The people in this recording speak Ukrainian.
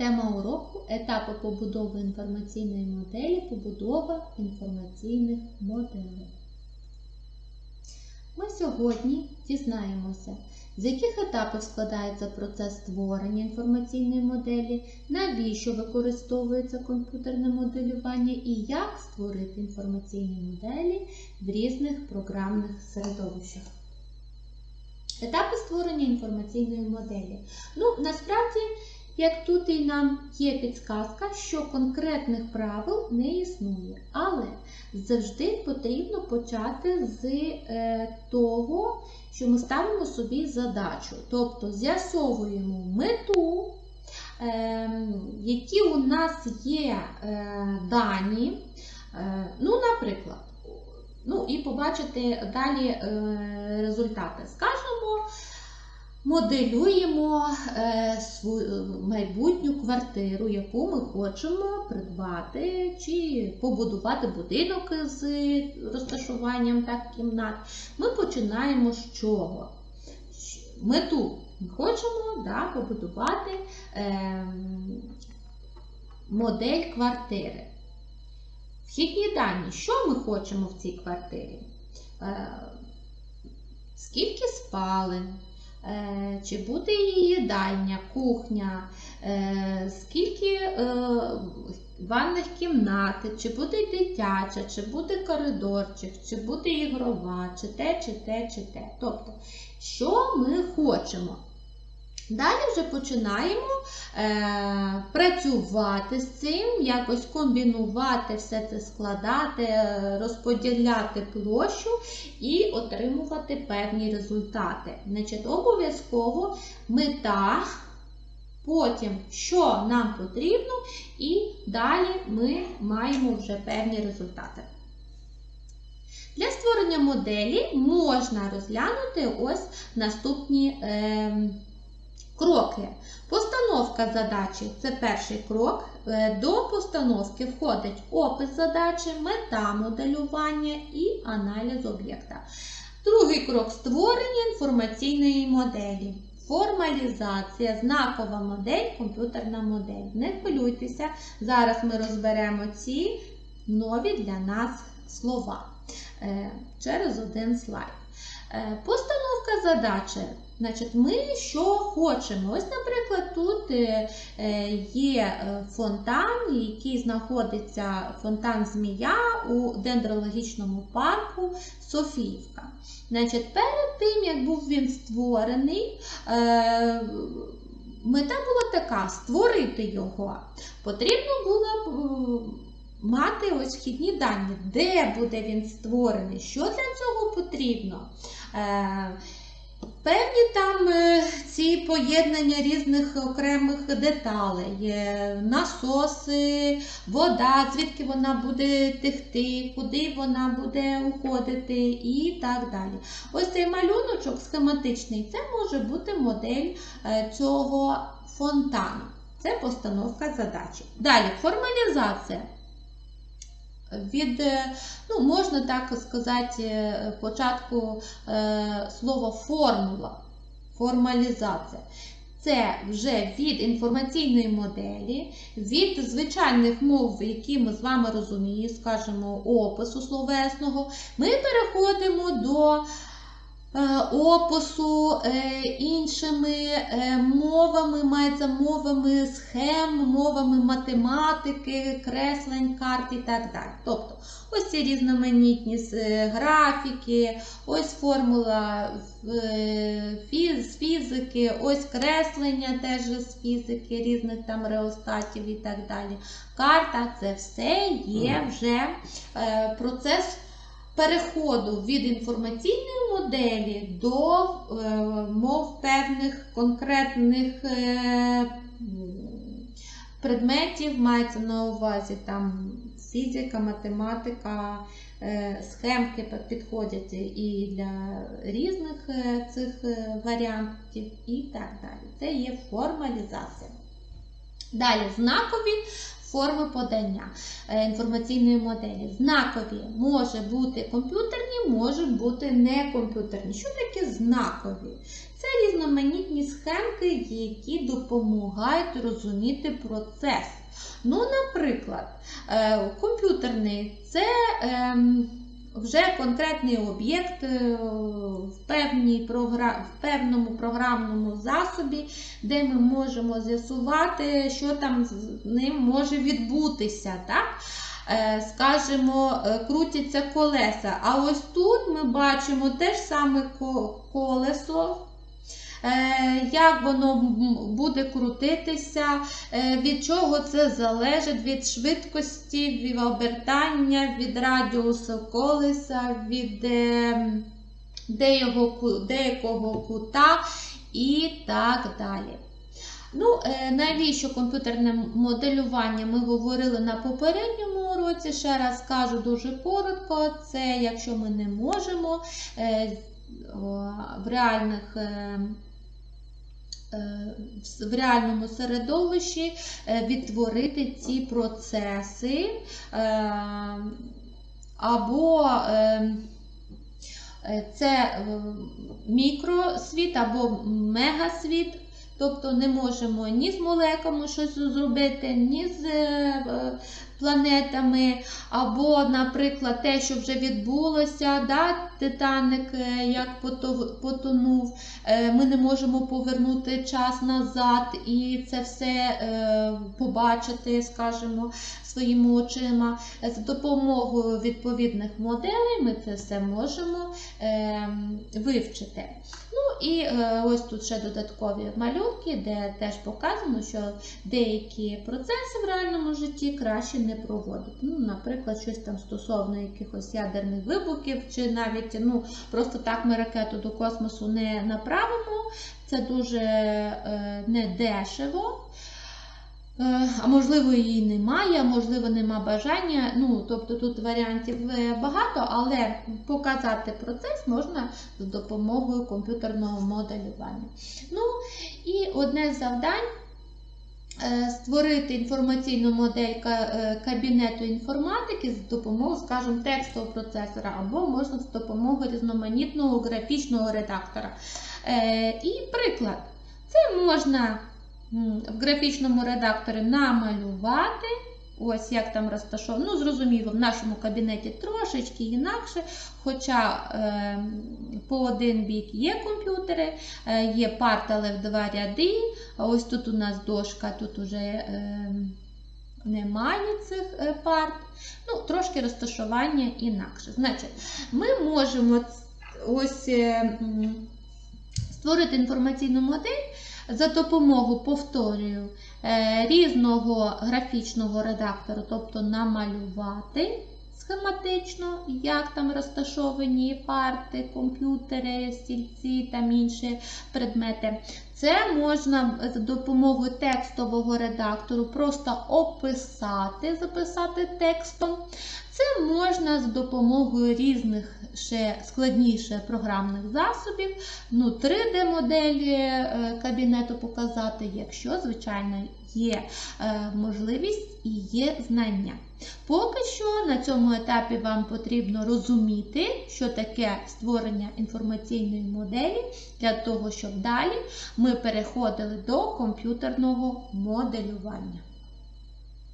Тема уроку етапи побудови інформаційної моделі, побудова інформаційних моделей. Ми сьогодні дізнаємося, з яких етапів складається процес створення інформаційної моделі, навіщо використовується комп'ютерне моделювання і як створити інформаційні моделі в різних програмних середовищах. Етапи створення інформаційної моделі. Ну, насправді, як тут і нам є підсказка, що конкретних правил не існує, але завжди потрібно почати з е, того, що ми ставимо собі задачу. Тобто з'ясовуємо мету, е, які у нас є е, дані. Е, ну, наприклад, ну і побачити далі результати. Скажемо, моделюємо е, свою майбутню квартиру, яку ми хочемо придбати чи побудувати будинок з розташуванням так кімнат. Ми починаємо з чого? Мету ми хочемо да, побудувати е, модель квартири. Вхідні дані, що ми хочемо в цій квартирі? Е, скільки спалень? Е, чи буде її їдальня, кухня, е, скільки ванних кімнат, чи буде дитяча, чи буде коридорчик, чи буде ігрова, чи те, чи те, чи те. Тобто, що ми хочемо? Далі вже починаємо е, працювати з цим, якось комбінувати все це складати, розподіляти площу і отримувати певні результати. Значить, Обов'язково мета, потім, що нам потрібно, і далі ми маємо вже певні результати. Для створення моделі можна розглянути ось наступні. Е, Кроки. Постановка задачі це перший крок. До постановки входить опис задачі, мета моделювання і аналіз об'єкта. Другий крок створення інформаційної моделі. Формалізація, знакова модель, комп'ютерна модель. Не хвилюйтеся, зараз ми розберемо ці нові для нас слова через один слайд. Постановка задачі. Значить, Ми що хочемо. Ось, наприклад, тут є фонтан, який знаходиться фонтан Змія у дендрологічному парку Софіївка. Значить, Перед тим, як був він створений, мета була така створити його. Потрібно було мати ось вхідні дані, де буде він створений, що для цього потрібно. Певні там ці поєднання різних окремих деталей, насоси, вода, звідки вона буде текти, куди вона буде уходити і так далі. Ось цей малюночок схематичний, це може бути модель цього фонтану. Це постановка задачі. Далі формалізація. Від, ну, можна так сказати, початку е, слова формула, формалізація. Це вже від інформаційної моделі, від звичайних мов, які ми з вами розуміємо, скажімо, опису словесного, ми переходимо до опису іншими мовами, мається мовами схем, мовами математики, креслень, карт і так далі. Тобто, ось ці різноманітні графіки, ось формула з фізики, ось креслення теж з фізики, різних там реостатів і так далі. Карта це все є вже процес переходу від інформаційної моделі до е, мов певних конкретних е, предметів, мається на увазі там фізика, математика, е, схемки підходять і для різних цих варіантів і так далі. Це є формалізація. Далі знакові форми подання е, інформаційної моделі. Знакові може бути комп'ютерні, можуть бути некомп'ютерні. Що таке знакові? Це різноманітні схемки, які допомагають розуміти процес. Ну, наприклад, е, комп'ютерний це ем, вже конкретний об'єкт е, в, певній в певному програмному засобі, де ми можемо з'ясувати, що там з ним може відбутися. Так? Е, Скажімо, е, крутяться колеса. А ось тут ми бачимо те ж саме колесо. Е, Як воно буде крутитися, е, від чого це залежить, від швидкості, від обертання, від радіусу колеса, від е, деякого, кута і так далі. Ну, навіщо комп'ютерне моделювання ми говорили на попередньому уроці. Ще раз кажу дуже коротко. Це якщо ми не можемо в реальних. Е, в реальному середовищі е, відтворити ці процеси е, або це мікросвіт або мегасвіт. Тобто не можемо ні з молеками щось зробити, ні з планетами, або, наприклад, те, що вже відбулося, да, Титаник е, як потонув, е, ми не можемо повернути час назад і це все е, побачити, скажімо, своїми очима. За допомогою відповідних моделей ми це все можемо е, вивчити. Ну і е, ось тут ще додаткові малюнки, де теж показано, що деякі процеси в реальному житті краще не проводити. Ну, наприклад, щось там стосовно якихось ядерних вибухів, чи навіть ну, просто так ми ракету до космосу не направимо. Це дуже е, недешево. Е, А можливо, її немає, а можливо, нема бажання. Ну, тобто тут варіантів е, багато, але показати процес можна з допомогою комп'ютерного моделювання. Ну, і одне з завдань е, створити інформаційну модель кабінету інформатики з допомогою, скажімо, текстового процесора, або можна з допомогою різноманітного графічного редактора. І приклад. Це можна в графічному редакторі намалювати. Ось як там розташовано. Ну, зрозуміло, в нашому кабінеті трошечки інакше, хоча е, по один бік є комп'ютери, е, є парта, але в два ряди. Ось тут у нас дошка, тут уже е, немає цих е, парт. Ну, трошки розташування інакше. Значить, ми можемо ось е, створити інформаційну модель за допомогою, повторюю, е, різного графічного редактора, тобто намалювати схематично, як там розташовані парти, комп'ютери, стільці там інші предмети. Це можна за допомогою текстового редактору просто описати, записати текстом. Це можна з допомогою різних ще складніше програмних засобів, ну, 3D-моделі е, кабінету показати, якщо, звичайно, є е, можливість і є знання. Поки що на цьому етапі вам потрібно розуміти, що таке створення інформаційної моделі, для того, щоб далі ми переходили до комп'ютерного моделювання.